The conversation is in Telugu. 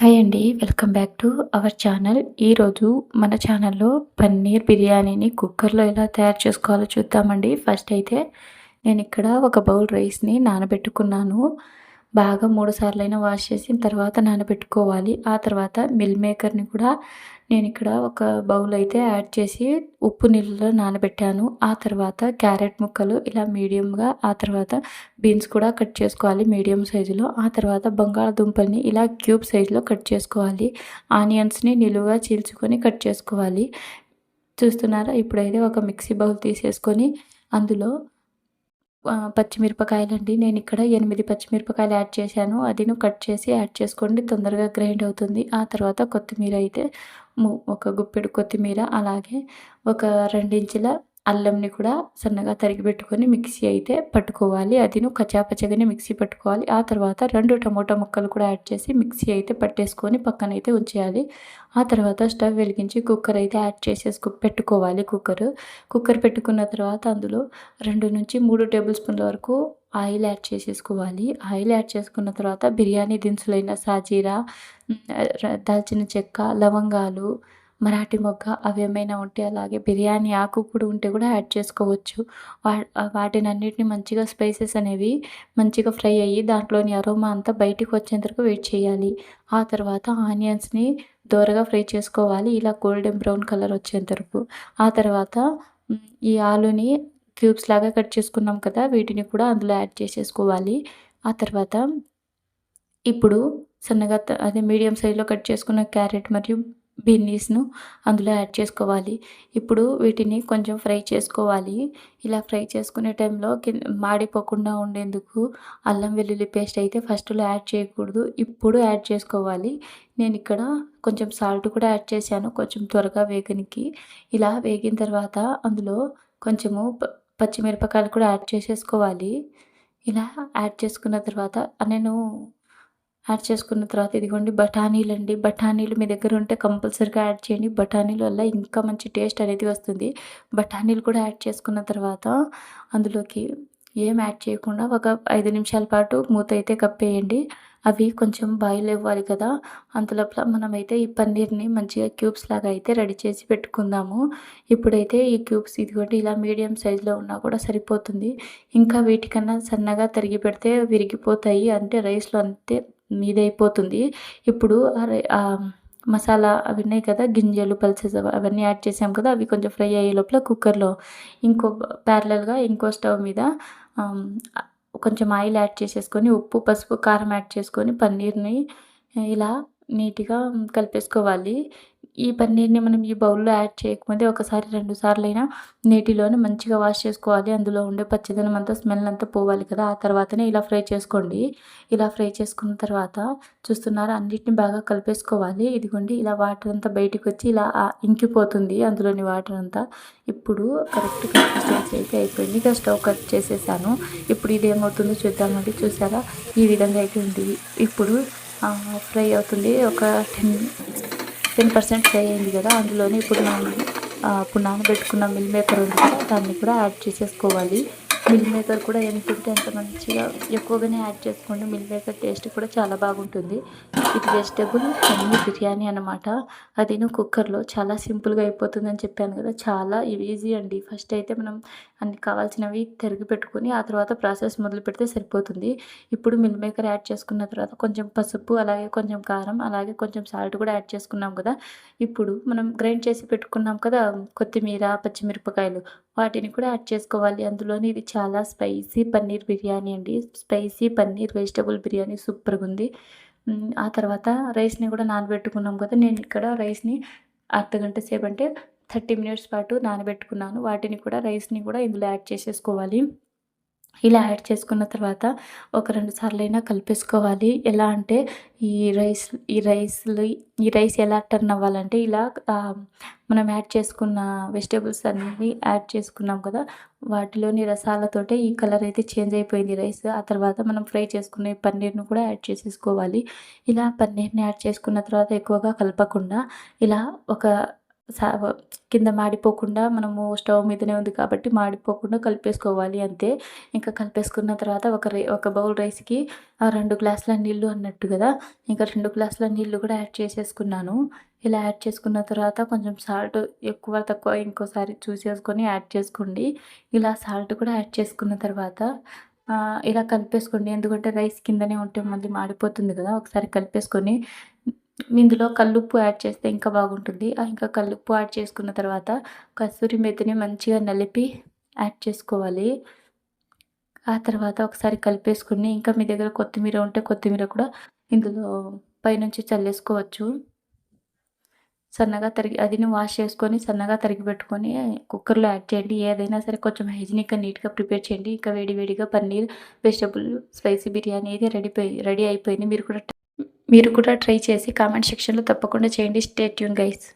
హాయ్ అండి. Welcome back to our channel. ఈరోజు మన ఛానల్‌లో పన్నీర్ బిర్యానీని కుక్కర్‌లో ఎలా తయారు చేసుకోవాలో చూద్దామండి. ఫస్ట్ అయితే నేను ఇక్కడ ఒక బౌల్ రైస్‌ని నానబెట్టుకున్నాను. బాగా 3 సార్లైనా వాష్ చేసిన తర్వాత నానబెట్టుకోవాలి. ఆ తర్వాత మిల్ మేకర్‌ని కూడా నేను ఇక్కడ ఒక బౌల్ అయితే యాడ్ చేసి ఉప్పు నీళ్ళలో నానబెట్టాను. ఆ తర్వాత క్యారెట్ ముక్కలు ఇలా మీడియంగా ఆ తర్వాత బీన్స్ కూడా కట్ చేసుకోవాలి మీడియం సైజులో. ఆ తర్వాత బంగాళదుంపల్ని ఇలా క్యూబ్ సైజులో కట్ చేసుకోవాలి. ఆనియన్స్‌ని నిలువుగా చీల్చుకొని కట్ చేసుకోవాలి. చూస్తున్నారా? ఇప్పుడైతే ఒక మిక్సీ బౌల్ తీసేసుకొని అందులో పచ్చిమిరపకాయలండి నేను ఇక్కడ ఎనిమిది పచ్చిమిరపకాయలు యాడ్ చేశాను. అదిను కట్ చేసి యాడ్ చేసుకోండి. తొందరగా గ్రైండ్ అవుతుంది. ఆ తర్వాత కొత్తిమీర అయితే ము ఒక గుప్పెడు కొత్తిమీర అలాగే ఒక 2 ఇంచుల అల్లంని కూడా సన్నగా తరిగి పెట్టుకొని మిక్సీ అయితే పట్టుకోవాలి. అదిను కచాపచగని మిక్సీ పట్టుకోవాలి. ఆ తర్వాత రెండు టమోటా ముక్కలు కూడా యాడ్ చేసి మిక్సీ అయితే పట్టేసుకొని పక్కన అయితే ఉంచేయాలి. ఆ తర్వాత స్టవ్ వెలిగించి కుక్కర్ అయితే యాడ్ చేసేసుకు పెట్టుకోవాలి కుక్కర్ కుక్కర్ పెట్టుకున్న తర్వాత అందులో 2-3 టేబుల్ స్పూన్ల వరకు ఆయిల్ యాడ్ చేసేసుకోవాలి. ఆయిల్ యాడ్ చేసుకున్న తర్వాత బిర్యానీ దినుసులైన సాజీరా, దాల్చిన చెక్క, లవంగాలు, మరాఠీ మొగ్గ అవి ఏమైనా ఉంటే అలాగే బిర్యానీ ఆకు కూడా ఉంటే కూడా యాడ్ చేసుకోవచ్చు. వా వాటిని అన్నిటిని మంచిగా స్పైసెస్ అనేవి మంచిగా ఫ్రై అయ్యి దాంట్లోని అరోమా అంతా బయటికి వచ్చేంత వరకు వెయిట్ చేయాలి. ఆ తర్వాత ఆనియన్స్‌ని దోరగా ఫ్రై చేసుకోవాలి. ఇలా గోల్డెన్ బ్రౌన్ కలర్ వచ్చేంత వరకు. ఆ తర్వాత ఈ ఆలుని క్యూబ్స్ లాగా కట్ చేసుకున్నాం కదా! వీటిని కూడా అందులో యాడ్ చేసేసుకోవాలి. ఆ తర్వాత ఇప్పుడు సన్నగా త అదే మీడియం సైజ్‌లో కట్ చేసుకున్న క్యారెట్ మరియు బీనీస్‌ను అందులో యాడ్ చేసుకోవాలి. ఇప్పుడు వీటిని కొంచెం ఫ్రై చేసుకోవాలి. ఇలా ఫ్రై చేసుకునే టైంలో మాడిపోకుండా ఉండేందుకు అల్లం వెల్లుల్లి పేస్ట్ అయితే ఫస్ట్‌లో యాడ్ చేయకూడదు. ఇప్పుడు యాడ్ చేసుకోవాలి. నేను ఇక్కడ కొంచెం సాల్ట్ కూడా యాడ్ చేశాను. కొంచెం త్వరగా వేగనికి. ఇలా వేగిన తర్వాత అందులో కొంచెము పచ్చిమిరపకాయలు కూడా యాడ్ చేసేసుకోవాలి. ఇలా యాడ్ చేసుకున్న తర్వాత నేను యాడ్ చేసుకున్న తర్వాత ఇదిగోండి బఠానీలు అండి బఠానీలు మీ దగ్గర ఉంటే కంపల్సరీగా యాడ్ చేయండి. బఠానీల వల్ల ఇంకా మంచి టేస్ట్ అనేది వస్తుంది. బఠానీలు కూడా యాడ్ చేసుకున్న తర్వాత అందులోకి ఏం యాడ్ చేయకుండా ఒక ఐదు నిమిషాల పాటు మూత అయితే కప్పేయండి. అవి కొంచెం బాయిల్ ఇవ్వాలి కదా! అంతలోపల మనమైతే ఈ పన్నీర్‌ని మంచిగా క్యూబ్స్ లాగా అయితే రెడీ చేసి పెట్టుకుందాము. ఇప్పుడైతే ఈ క్యూబ్స్ ఇదిగోండి ఇలా మీడియం సైజులో ఉన్నా కూడా సరిపోతుంది. ఇంకా వీటికన్నా సన్నగా తరిగి పెడితే విరిగిపోతాయి. అంటే రైస్‌లో అంతే మీదైపోతుంది. ఇప్పుడు మసాలా అవి ఉన్నాయి కదా! గింజలు, పల్సెస్ అవన్నీ యాడ్ చేసాం కదా! అవి కొంచెం ఫ్రై అయ్యే లోపల కుక్కర్‌లో ఇంకో ప్యారలల్‌గా ఇంకో స్టవ్ మీద కొంచెం ఆయిల్ యాడ్ చేసేసుకొని ఉప్పు, పసుపు, కారం యాడ్ చేసుకొని పన్నీర్‌ని ఇలా నీట్‌గా కలిపేసుకోవాలి. ఈ పన్నీర్‌ని మనం ఈ బౌల్‌లో యాడ్ చేయకముందే ఒకసారి, 2 సార్లైనా నీటిలోనే మంచిగా వాష్ చేసుకోవాలి. అందులో ఉండే పచ్చిదనం అంతా స్మెల్ అంతా పోవాలి కదా! ఆ తర్వాతనే ఇలా ఫ్రై చేసుకోండి. ఇలా ఫ్రై చేసుకున్న తర్వాత చూస్తున్నారా అన్నిటిని బాగా కలిపేసుకోవాలి. ఇదిగోండి ఇలా వాటర్ అంతా బయటికొచ్చి ఇలా ఇంకిపోతుంది అందులోని వాటర్ అంతా. ఇప్పుడు కరెక్ట్ కన్సిస్టెన్సీ అయితే అయిపోయింది. ఇక స్టవ్ కట్ చేసేసాను. ఇప్పుడు ఇది ఏమవుతుందో చూద్దామండి. చూసారా? ఈ విధంగా అయితే ఉంది. ఇప్పుడు ఫ్రై అవుతుంది. ఒక టెన్ 10 10% ఫ్రై అయింది కదా! అందులోనే ఇప్పుడు మనం ఇప్పుడు నానబెట్టుకున్న మిల్ మేకర్ ఉంది కదా! దాన్ని కూడా యాడ్ చేసేసుకోవాలి. మిల్ మేకర్ కూడా ఎంత ఉంటే మంచిగా ఎక్కువగానే యాడ్ చేసుకోండి. మిల్ మేకర్ టేస్ట్ కూడా చాలా బాగుంటుంది. ఇది వెజిటబుల్ అన్ని బిర్యానీ అది నేను కుక్కర్‌లో చాలా సింపుల్‌గా అయిపోతుందని చెప్పాను కదా! చాలా ఈజీ అండి. ఫస్ట్ అయితే మనం అన్ని కావాల్సినవి తరిగి పెట్టుకొని ఆ తర్వాత ప్రాసెస్ మొదలు పెడితే సరిపోతుంది. ఇప్పుడు మిల్ మేకర్ యాడ్ చేసుకున్న తర్వాత కొంచెం పసుపు, అలాగే కొంచెం కారం, అలాగే కొంచెం సాల్ట్ కూడా యాడ్ చేసుకున్నాం కదా! ఇప్పుడు మనం గ్రైండ్ చేసి పెట్టుకున్నాం కదా! కొత్తిమీర, పచ్చిమిరపకాయలు వాటిని కూడా యాడ్ చేసుకోవాలి. అందులోని ఇది చాలా స్పైసీ పన్నీర్ బిర్యానీ అండి. స్పైసీ పన్నీర్ వెజిటబుల్ బిర్యానీ సూపర్గా ఉంది ఆ తర్వాత రైస్‌ని కూడా నానబెట్టుకున్నాం కదా! నేను ఇక్కడ రైస్‌ని అర్ధగంట సేపు అంటే 30 మినిట్స్ పాటు నానబెట్టుకున్నాను. వాటిని కూడా రైస్‌ని కూడా ఇందులో యాడ్ చేసేసుకోవాలి. ఇలా యాడ్ చేసుకున్న తర్వాత ఒక రెండు సార్లైనా కలిపేసుకోవాలి. ఎలా అంటే ఈ రైస్ ఈ రైస్లు ఈ రైస్ ఎలా టర్న్ అవ్వాలంటే ఇలా మనం యాడ్ చేసుకున్న వెజిటేబుల్స్ అన్నీ యాడ్ చేసుకున్నాం కదా! వాటిలోని రసాలతోటే ఈ కలర్ అయితే చేంజ్ అయిపోయింది రైస్. ఆ తర్వాత మనం ఫ్రై చేసుకున్న పన్నీర్ను పన్నీర్‌ని కూడా యాడ్ చేసేసుకోవాలి. ఇలా పన్నీర్‌ని యాడ్ చేసుకున్న తర్వాత ఎక్కువగా కలపకుండా ఇలా ఒక కింద మాడిపోకుండా మనము స్టవ్ మీదనే ఉంది కాబట్టి మాడిపోకుండా కలిపేసుకోవాలి అంతే. ఇంకా కలిపేసుకున్న తర్వాత ఒక రై ఒక బౌల్ రైస్కి ఆ రెండు గ్లాసుల నీళ్ళు అన్నట్టు కదా. ఇంకా రెండు గ్లాసుల నీళ్ళు కూడా యాడ్ చేసేసుకున్నాను. ఇలా యాడ్ చేసుకున్న తర్వాత కొంచెం సాల్ట్ ఎక్కువ తక్కువ ఇంకోసారి చూసేసుకొని యాడ్ చేసుకోండి. ఇలా సాల్ట్ కూడా యాడ్ చేసుకున్న తర్వాత ఇలా కలిపేసుకోండి. ఎందుకంటే రైస్ కిందనే ఉంటే మళ్ళీ మాడిపోతుంది కదా. ఒకసారి కలిపేసుకొని ఇందులో కల్లుప్పు యాడ్ చేస్తే ఇంకా బాగుంటుంది. ఆ ఇంకా కల్లుప్పు యాడ్ చేసుకున్న తర్వాత కస్తూరి మెతిని మంచిగా నలిపి యాడ్ చేసుకోవాలి. ఆ తర్వాత ఒకసారి కలిపేసుకుని ఇంకా మీ దగ్గర కొత్తిమీర ఉంటే కొత్తిమీర కూడా ఇందులో పైనుంచి చల్లేసుకోవచ్చు. సన్నగా తరిగి అదిని వాష్ చేసుకొని సన్నగా తరిగి పెట్టుకొని కుక్కర్లో యాడ్ చేయండి. ఏదైనా సరే కొంచెం హైజీనిక్గా నీట్గా ప్రిపేర్ చేయండి. ఇంకా వేడి వేడిగా పన్నీర్ వెజిటబుల్ స్పైసీ బిర్యానీ అయితే రెడీ రెడీ అయిపోయింది. మీరు కూడా మీరు కూడా ట్రై చేసి కామెంట్ సెక్షన్లో తప్పకుండా చేయండి. Stay tune guys